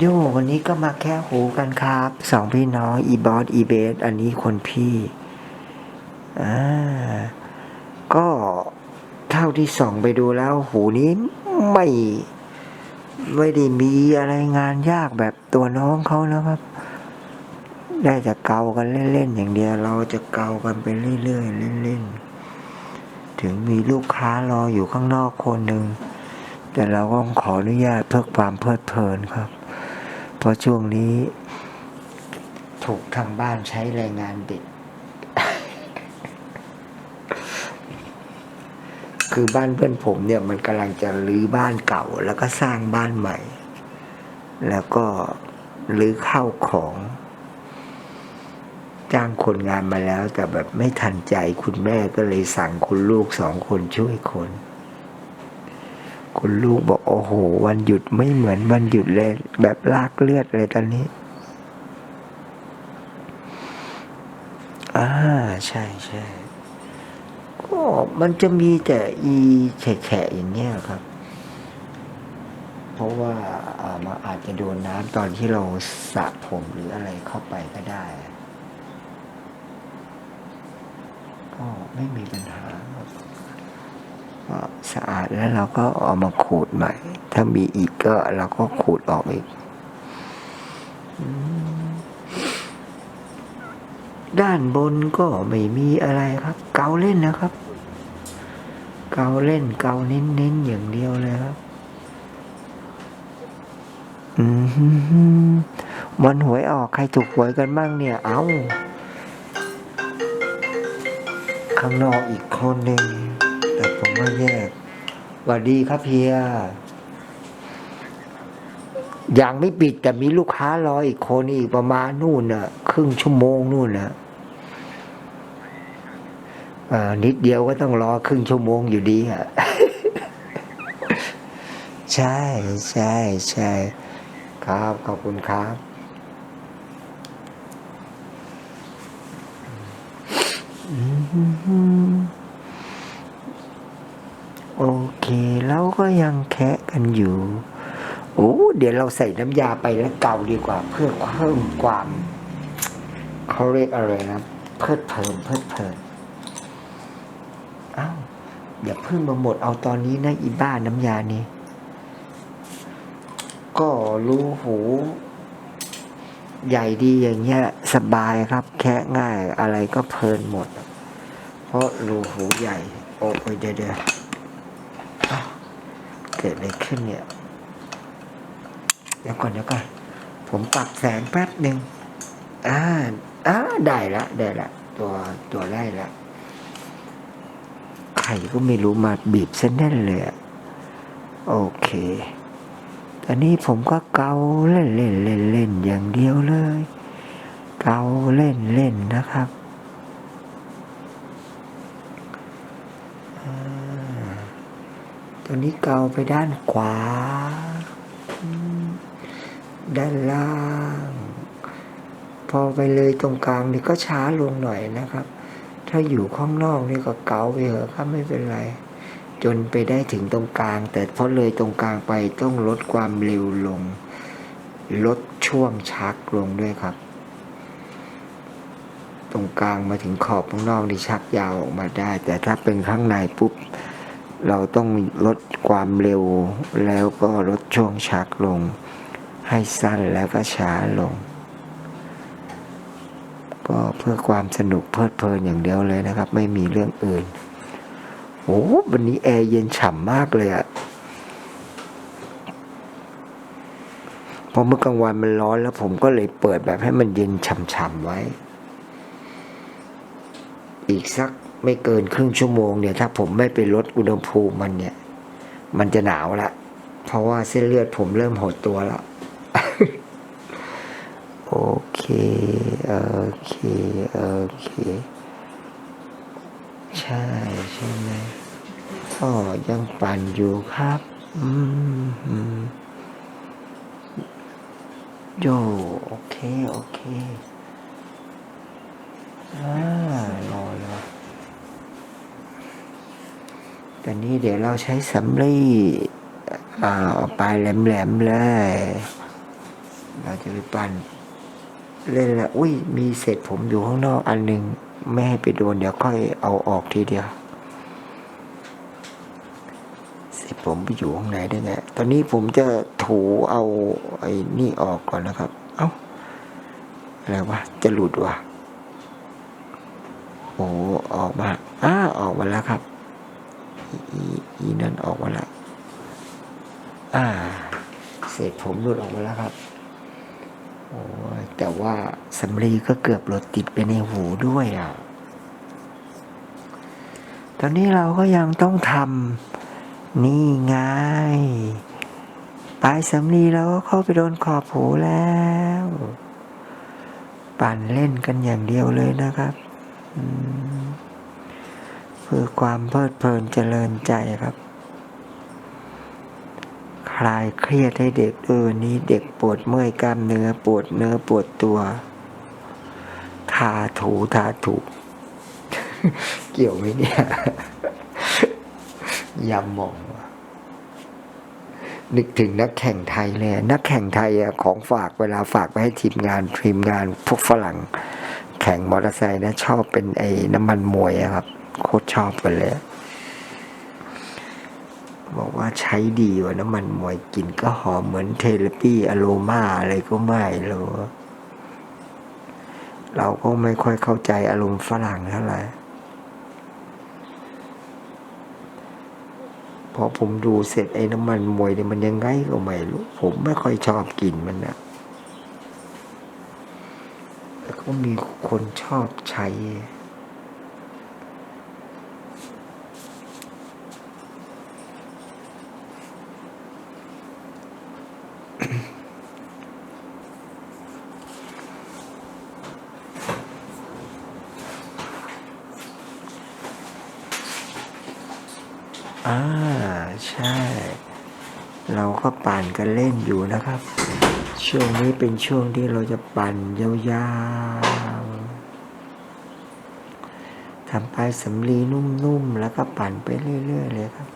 โยวันนี้ก็มาแค่หูกันครับสองพี่น้องอีบอสอีเบสอันนี้คนพี่อ่าก็เท่าที่ส่องไปดูแล้ว หูนี้ไม่ไม่ได้มีอะไรงานยากแบบตัวน้องเขานะครับ ได้แต่เกากันเล่นๆอย่างเดียว เราจะเกากันไปเรื่อยๆเล่นๆถึงมีลูกค้ารออยู่ข้างนอกคนหนึ่งแต่เราก็ขออนุญาตเพื่อความเพลิดเพลินครับ เพราะช่วงนี้ถูกทางบ้านใช้แรงงานเด็ก คือบ้านเพื่อนผมเนี่ยมันกำลังจะรื้อบ้านเก่า แล้วก็สร้างบ้านใหม่ แล้วก็รื้อข้าวของ จ้างคนงานมาแล้ว แต่แบบไม่ทันใจคุณแม่ก็เลยสั่งคุณลูกสองคนช่วยคน คุณลูกบอกโอ้โห วันหยุดไม่เหมือนวันหยุดเลย แบบลากเลือดเลยตอนนี้อ่าใช่ใช่ก็มันจะมีแต่อีแฉะอย่างเงี้ยครับ เพราะว่าอ่ามันอาจจะโดนน้ำตอนที่เราสระผมหรืออะไรเข้าไปก็ได้ ก็ไม่มีปัญหา สะอาดแล้วเราก็เอามาขูดใหม่ ถ้ามีอีกก็เราก็ขูดออกอีก ด้านบนก็ไม่มีอะไรครับ เกาเล่นนะครับ เกาเล่นเกาเน้นๆอย่างเดียวเลยครับอืมฮึฮึมันหวยออกใครถูกหวยกันบ้างเนี่ย เอาข้างนอกอีกคนหนึ่ง แต่ผมว่าแยกวัสดีครับเพียยังไม่ปิดแต่มีลูกค้ารออีกคนอีกประมาณนู่นน่ะ ครึ่งชั่วโมงนู่นน่ะนิดเดียวก็ต้องรอครึ่งชั่วโมงอยู่ดีอะใช่ใช่ใช่ครับ ขอบคุณครับโอเคแล้ว ก็ยังแคะกันอยู่ โอ้เดี๋ยวเราใส่น้ำยาไปแล้วเกาดีกว่า เพื่อเพิ่มความเขาเรียกอะไรนะเพิดเพลินเพิดเพลินอ้าวอย่าเพิ่งมาหมดเอาตอนนี้นะอีบ้าน้ำยานี้ ก็รูหูใหญ่ดีอย่างเงี้ยสบายครับ แค่ง่ายอะไรก็เพลินหมด เพราะรูหูใหญ่ โอ้ยเดี๋ยวเดี๋ยวอ้าวเกิดอะไรขึ้นเนี่ย เดี๋ยวก่อนเดี๋ยวก่อน ผมปรับแสงแป๊บหนึ่งอ่าอ่าได้ละได้ละ ตัวตัวได้ละใครก็ไม่รู้มาบีบเส้นแน่นเลยโอเค ตอนนี้ผมก็เกาเล่นเล่นเล่นเล่นอย่างเดียวเลย เกาเล่นเล่นนะครับ ตอนนี้เกาไปด้านขวา ด้านล่าง พอไปเลยตรงกลางนี่ก็ช้าลงหน่อยนะครับ ถ้าอยู่ข้างนอกนี่ก็เกาไปเถอะครับไม่เป็นไร จนไปได้ถึงตรงกลาง แต่พอเลยตรงกลางไปต้องลดความเร็วลง ลดช่วงชักลงด้วยครับตรงกลางมาถึงขอบข้างนอกนี่ชักยาวออกมาได้ แต่ถ้าเป็นข้างในปุ๊บ เราต้องลดความเร็ว แล้วก็ลดช่วงชักลง ให้สั้นแล้วก็ช้าลง ก็เพื่อความสนุกเพลิดเพลินอย่างเดียวเลยนะครับ ไม่มีเรื่องอื่น โอ้วันนี้แอร์เย็นฉ่ำมากเลยอะพราะเมื่อกลางวันมันร้อนแล้วผมก็เลยเปิดแบบให้มันเย็นฉ่ำๆไว้ อีกสัก ไม่เกินครึ่งชั่วโมงเนี่ย ถ้าผมไม่ไปลดอุณหภูมิมันเนี่ย มันจะหนาวละ เพราะว่าเส้นเลือดผมเริ่มหดตัวแล้ว โอเค โอเค โอเค ใช่ใช่ไหมก็ยังปั่นอยู่ครับอืมอืมโยโอเค โอเค อ่ารอรอ ตอนนี้เดี๋ยวเราใช้สำลีอ่าเอาปลายแหลมๆเลย เราจะไปปั่นเล่นละอุ้ยมีเศษผมอยู่ข้างนอกอันหนึ่งไม่ให้ไปโดนเดี๋ยวค่อยเอาออกทีเดียว เศษผมไปอยู่ข้างในได้ไงตอนนี้ผมจะถูเอาไอ้นี่ออกก่อนนะครับ เอ้าอะไรวะจะหลุดวะโอ้ออกมาอ้าออกมาแล้วครับ อีอีอีนั่นออกมาแล้วอ่า เศษผมหลุดออกมาแล้วครับโอ้ยแต่ว่าสำลีก็เกือบหลุดติดไปในหูด้วยอะ ตอนนี้เราก็ยังต้องทำนี่ไงปลายสำลีเราก็เข้าไปโดนขอบหูแล้ว ปั่นเล่นกันอย่างเดียวเลยนะครับ อืม เพื่อความเพลิดเพลินเจริญใจครับ คลายเครียดให้เด็กเออนี้เด็กปวดเมื่อยกล้ามเนื้อปวดเนื้อปวดตัว ทาถูทาถู เกี่ยวไหมเนี่ยยำหมองนึกถึงนักแข่งไทยเลยนักแข่งไทยอะของฝากเวลาฝากไปให้ทีมงานทีมงานพวกฝรั่ง แข่งมอเตอร์ไซค์นะชอบเป็นไอ้น้ำมันมวยอะครับ โคตรชอบกันเลย บอกว่าใช้ดีว่าน้ำมันมวยกลินก็หอมเหมือนเทเลปี้อโรมาอะไรก็ไม่รู้เราก็ไม่ค่อยเข้าใจอารมณ์ฝรั่งเท่าไหร่พอผมดูเสร็จไอ้น้ำมันมวยเนี่ยมันยังไงก็ไม่รู้ ผมไม่ค่อยชอบกลิ่นมันนะแล้วก็มีคนชอบใช้ อ่าใช่ เราก็ปั่น กันเล่นอยู่นะครับ ช่วงนี้เป็นช่วงที่เราจะปั่นยาวๆทำปลายสำลีนุ่มๆ แล้วก็ปั่นไปเรื่อยๆเลยครับ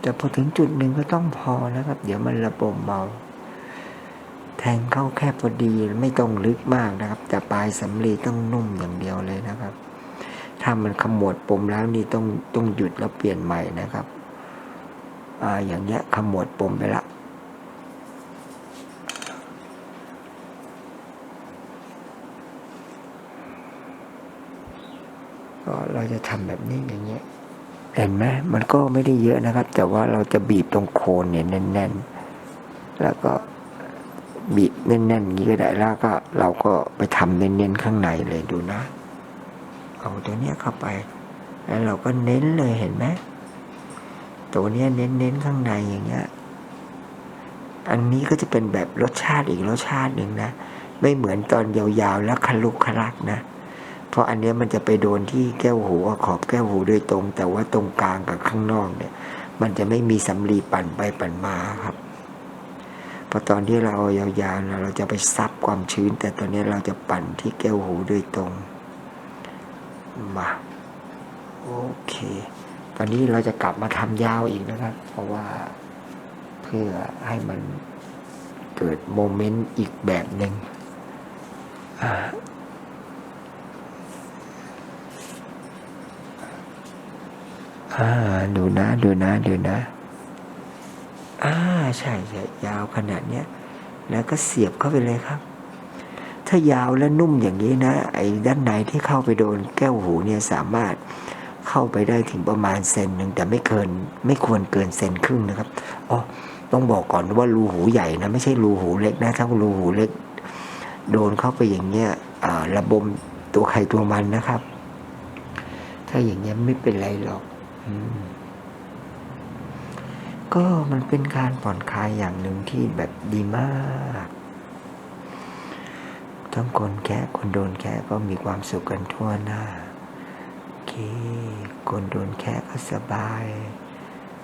แต่พอถึงจุดหนึ่งก็ต้องพอนะครับ เดี๋ยวมันระบมเมาแทงเข้าแค่พอดีไม่ต้องลึกมากนะครับ แต่ปลายสำลีต้องนุ่มอย่างเดียวเลยนะครับ ถ้ามันขมวดปมแล้วนี่ต้องต้องหยุดแล้วเปลี่ยนใหม่นะครับ อ่าอย่างเงี้ยขมวดปมไปละก็เราจะทำแบบนี้อย่างเงี้ยเห็นไหมมันก็ไม่ได้เยอะนะครับ แต่ว่าเราจะบีบตรงโคนเนี่ยแน่น ๆ แล้วก็บีบแน่นๆอย่างนี้ก็ได้แล้วก็เราก็ไปทำเน้นๆข้างในเลยดูนะ เอาตัวเนี้ยเข้าไป แล้วเราก็เน้นเลยเห็นไหม ตัวเนี้ยเน้นเน้นๆข้างในอย่างเงี้ย อันนี้ก็จะเป็นแบบรสชาติอีกรสชาติหนึ่งนะ ไม่เหมือนตอนยาวๆแล้วคลุกคลักนะ เพราะอันนี้มันจะไปโดนที่แก้วหูขอบแก้วหูโดยตรง แต่ว่าตรงกลางกับข้างนอกเนี่ย มันจะไม่มีสำลีปั่นไปปั่นมาครับพอตอนที่เราเอายาวๆเราจะไปซับความชื้น แต่ตอนนี้เราจะปั่นที่แก้วหูโดยตรงมาโอเค ตอนนี้เราจะกลับมาทำยาวอีกนะครับ เพราะว่าเพื่อให้มันเกิดโมเมนต์อีกแบบหนึ่งอ่าอ่าดูนะดูนะดูนะ อ่าใช่ใช่ยาวขนาดเนี้ยแล้วก็เสียบเข้าไปเลยครับ ถ้ายาวและนุ่มอย่างนี้นะ ไอ้ด้านในที่เข้าไปโดนแก้วหูเนี่ยสามารถ เข้าไปได้ถึงประมาณเซนหนึ่งแต่ไม่เกินไม่ควรเกินเซนครึ่งนะครับอ๋อต้องบอกก่อนว่ารูหูใหญ่นะไม่ใช่รูหูเล็กนะถ้ารูหูเล็ก โดนเข้าไปอย่างเงี้ยระบมตัวใครตัวมันนะครับ ถ้าอย่างเงี้ยไม่เป็นไรหรอกอก็มันเป็นการผ่อนคลายอย่างหนึ่งที่แบบดีมากทั้งคนแค่คนโดนแค่ก็มีความสุขกันทั่วหน้า เคคนโดนแค่ก็สบาย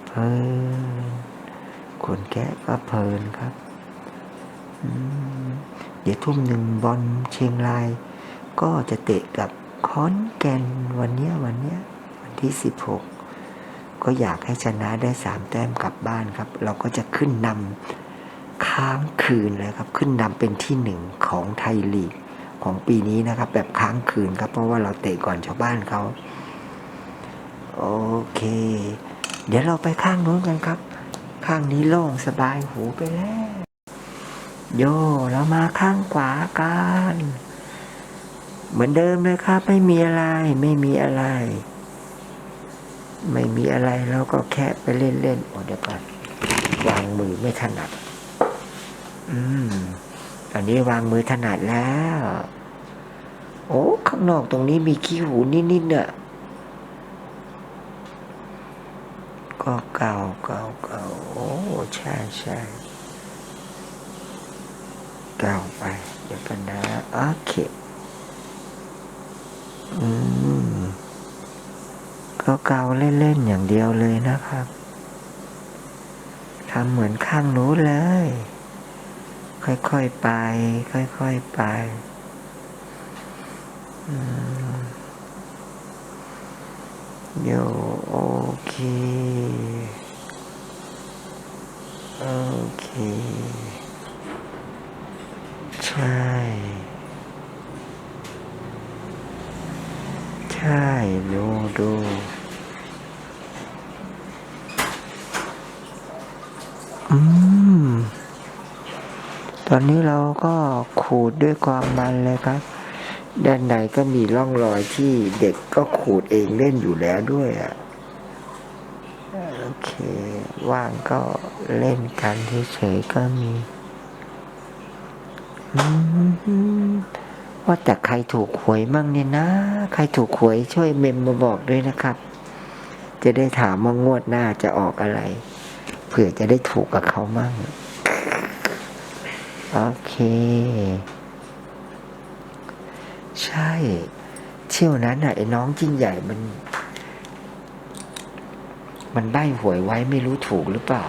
เพลินคนแค่ก็เพลินครับเดี๋ยวทุ่มหนึ่งบอลเชียงราย ก็จะเตะกับคอนแก่นวันเนี้ยวันเนี้ยวันที่สิบหกก็อยากให้ชนะได้สามแต้มกลับบ้านครับ เราก็จะขึ้นนำค้างคืนเลยครับ ขึ้นนำเป็นที่หนึ่งของไทยลีก ของปีนี้นะครับ แบบค้างคืนครับเพราะว่าเราเตะก่อนชาวบ้านเขาโอเค เดี๋ยวเราไปข้างนู้นกันครับ ข้างนี้โล่งสบายหูไปแล้ว โยเรามาข้างขวากันเหมือนเดิมเลยครับ ไม่มีอะไร ไม่มีอะไร ไม่มีอะไรเราก็แค่ไปเล่นๆโอ้เดี๋ยวก่อนวางมือไม่ถนัด อืม ตอนนี้วางมือถนัดแล้ว โอ้ข้างนอกตรงนี้มีขี้หูนิดๆเนี่ยก็เก่าเก่าเก่าโอ้ใช่ใช่เก่าไป เดี๋ยวกันนะโอเคอืมก็เกาเล่น ๆ อย่างเดียวเลยนะครับทำเหมือนข้างนู้นเลย ค่อยๆไป ค่อยๆไปอืมโยโอเค โอเค ใช่ ใช่ ดูดู ตอนนี้เราก็ขูดด้วยความมันเลยครับ ด้านในก็มีร่องรอยที่เด็กก็ขูดเองเล่นอยู่แล้วด้วยอะโอเค ว่างก็เล่นกันเฉยๆก็มีอืมว่าแต่ใครถูกหวยมั่งเนี่ยนะ ใครถูกหวยช่วยเมมมาบอกด้วยนะครับ จะได้ถามว่างวดหน้าจะออกอะไร เผื่อจะได้ถูกกับเขามั่ง โอเค ใช่ เที่ยวนั้นน่ะไอ้น้องจิ้งใหญ่มัน มันใบ้หวยไว้ไม่รู้ถูกหรือเปล่า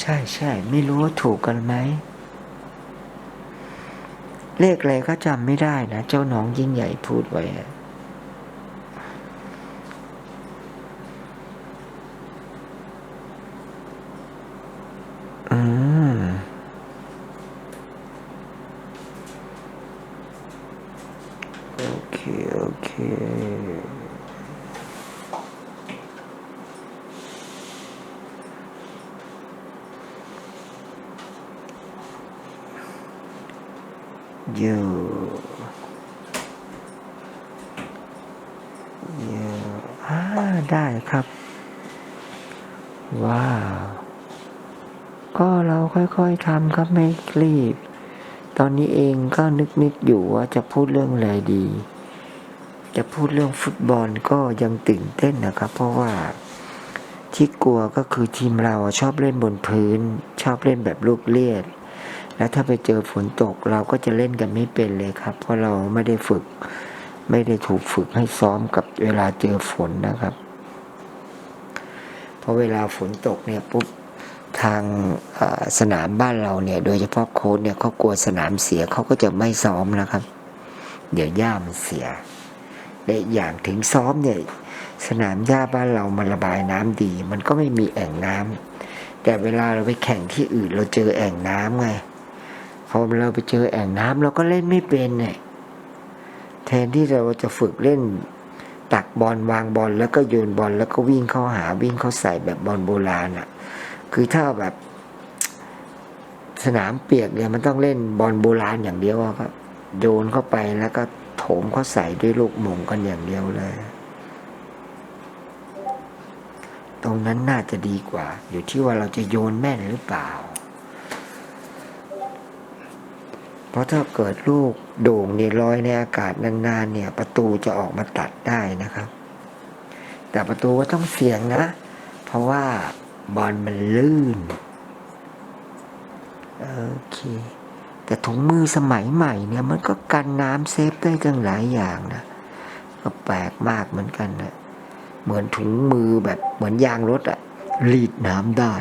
ใช่ใช่ไม่รู้ว่าถูกกันไหมเลขอะไรก็จำไม่ได้นะ เจ้าน้องยิ่งใหญ่พูดไว้อะอืม โอเค โอเค อยู่อยู่อ่า ได้ครับ ว้าว ก็เราค่อยๆทำครับไม่รีบ ตอนนี้เองก็นึกๆอยู่ว่าจะพูดเรื่องอะไรดี จะพูดเรื่องฟุตบอลก็ยังตื่นเต้นนะครับ เพราะว่าที่กลัวก็คือทีมเราชอบเล่นบนพื้น ชอบเล่นแบบลูกเลียด แล้วถ้าไปเจอฝนตกเราก็จะเล่นกันไม่เป็นเลยครับ เพราะเราไม่ได้ฝึก ไม่ได้ถูกฝึกให้ซ้อมกับเวลาเจอฝนนะครับเพราะเวลาฝนตกเนี่ยปุ๊บทางสนามบ้านเราเนี่ย โดยเฉพาะโค้ชเนี่ยเขากลัวสนามเสียเขาก็จะไม่ซ้อมนะครับ เดี๋ยวหญ้ามันเสียและอย่างถึงซ้อมเนี่ย สนามหญ้าบ้านเรามันระบายน้ำดี มันก็ไม่มีแอ่งน้ำแต่เวลาเราไปแข่งที่อื่นเราเจอแอ่งน้ำไงพอเราไปเจอแอ่งน้ำเราก็เล่นไม่เป็นเนี่ย แทนที่เราจะฝึกเล่นตักบอลวางบอลแล้วก็โยนบอลแล้วก็วิ่งเข้าหาวิ่งเข้าใส่แบบบอลโบราณอะ คือถ้าแบบสนามเปียกเนี่ยมันต้องเล่นบอลโบราณอย่างเดียวครับโยนเข้าไปแล้วก็โถมเข้าใส่ด้วยลูกหม่งกันอย่างเดียวเลย ตรงนั้นน่าจะดีกว่า อยู่ที่ว่าเราจะโยนแม่นหรือเปล่า เพราะถ้าเกิดลูก โด่งเนี่ยลอยในอากาศนานๆเนี่ย ประตูจะออกมาตัดได้นะครับ แต่ประตูก็ต้องเสี่ยงนะ เพราะว่าบอลมันลื่นโอเค แต่ถุงมือสมัยใหม่เนี่ยมันก็กันน้ำเซฟได้ตั้งหลายอย่างนะก็แปลกมากเหมือนกันนะเหมือนถุงมือแบบเหมือนยางรถอะรีดน้ำได้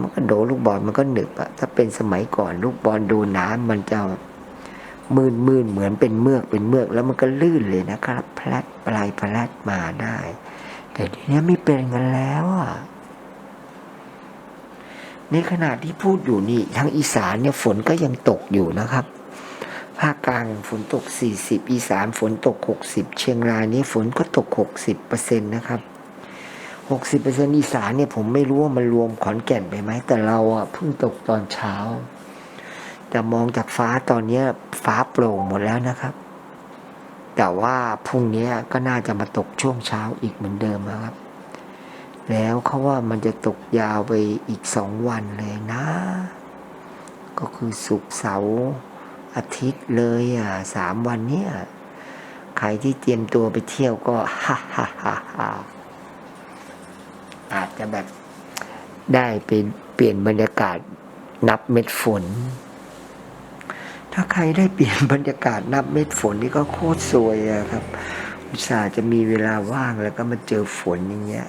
มันก็โดลูกบอลมันก็หนึบอะถ้าเป็นสมัยก่อนลูกบอลโดนน้ำมันจะมืนมืนเหมือนเป็นเมือกเป็นเมือกแล้วมันก็ลื่นเลยนะครับแพลดปลายแพลดมาได้ แต่ทีนี้ไม่เป็นกันแล้วอะในขณะที่พูดอยู่นี่ทั้งอีสานเนี่ยฝนก็ยังตกอยู่นะครับ ภาคกลางฝนตก 40 อีสานฝนตก 60 เชียงรายนี่ฝนก็ตก 60%นะครับ 60%อีสานเนี่ยผมไม่รู้ว่ามันรวมขอนแก่นไปไหม แต่เราอะเพิ่งตกตอนเช้า แต่มองจากฟ้าตอนเนี้ย ฟ้าโปร่งหมดแล้วนะครับ แต่ว่าพรุ่งนี้ก็น่าจะมาตกช่วงเช้าอีกเหมือนเดิมนะครับ แล้วเขาว่ามันจะตกยาวไปอีกสองวันเลยนะ ก็คือศุกร์เสาร์อาทิตย์เลยอะสามวันเนี้ยใครที่เตรียมตัวไปเที่ยวก็ฮ่าฮ่าฮ่า อาจจะแบบได้ไปเปลี่ยนบรรยากาศนับเม็ดฝน ถ้าใครได้เปลี่ยนบรรยากาศนับเม็ดฝนนี่ก็โคตรสวยอะครับ อุตส่าห์จะมีเวลาว่างแล้วก็มาเจอฝนอย่างเงี้ย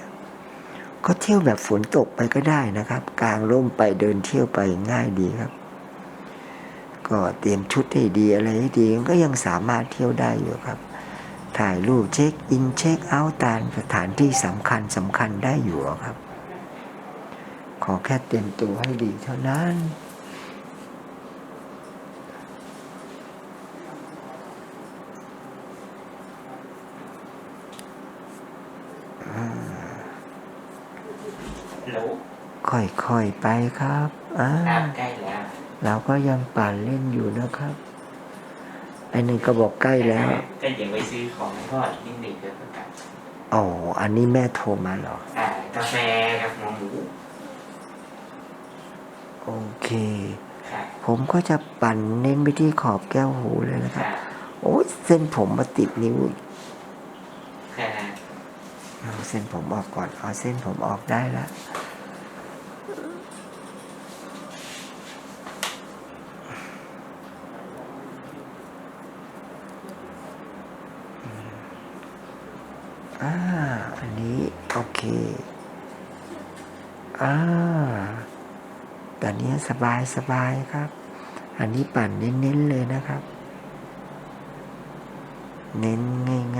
ก็เที่ยวแบบฝนตกไปก็ได้นะครับ กลางร่มไปเดินเที่ยวไปง่ายดีครับ ก็เตรียมชุดให้ดีอะไรให้ดีก็ยังสามารถเที่ยวได้อยู่ครับ ถ่ายรูปเช็คอินเช็คเอาท์ตามสถานที่สำคัญสำคัญได้อยู่ครับ ขอแค่เตรียมตัวให้ดีเท่านั้นโหลค่อยๆไปครับอ่าครับใกล้แล้วเราก็ยังปั่นเล่นอยู่นะครับไอ้หนึ่งก็บอกใกล้แล้ว ก็เดี๋ยวไปซื้อของทอดนิดหนึ่งก็ประกาศอ๋อ อันนี้แม่โทรมาเหรอ อ่ากาแฟกับหมูหมูโอเค ครับผมก็จะปั่นเน้นไปที่ขอบแก้วหูเลยนะคครับรับ โอ้ยเส้นผมมาติดนิ้วอีกครับ เอาเส้นผมออกก่อน เอาเส้นผมออกได้แล้ว อ่า อันนี้โอเค อ่าตอนนี้สบายสบายครับ อันนี้ปั่นเน้นๆเลยนะครับ เน้น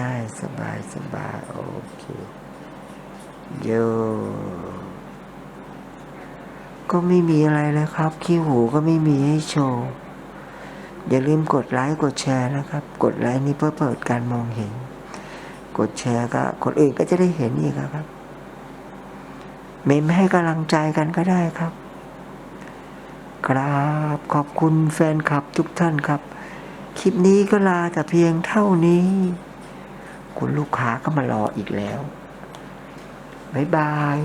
ง่ายๆ สบายสบายโอเคโยก็ไม่มีอะไรเลยครับ ขี้หูก็ไม่มีให้โชว์ อย่าลืมกดไลค์กดแชร์นะครับ กดไลค์นี่เพื่อเปิดการมองเห็น กดแชร์ก็คนอื่นก็จะได้เห็นอีกครับ เมมให้กำลังใจกันก็ได้ครับ ครับขอบคุณแฟนคลับทุกท่านครับ คลิปนี้ก็ลาแต่เพียงเท่านี้ คุณลูกค้าก็มารออีกแล้ว บ๊ายบาย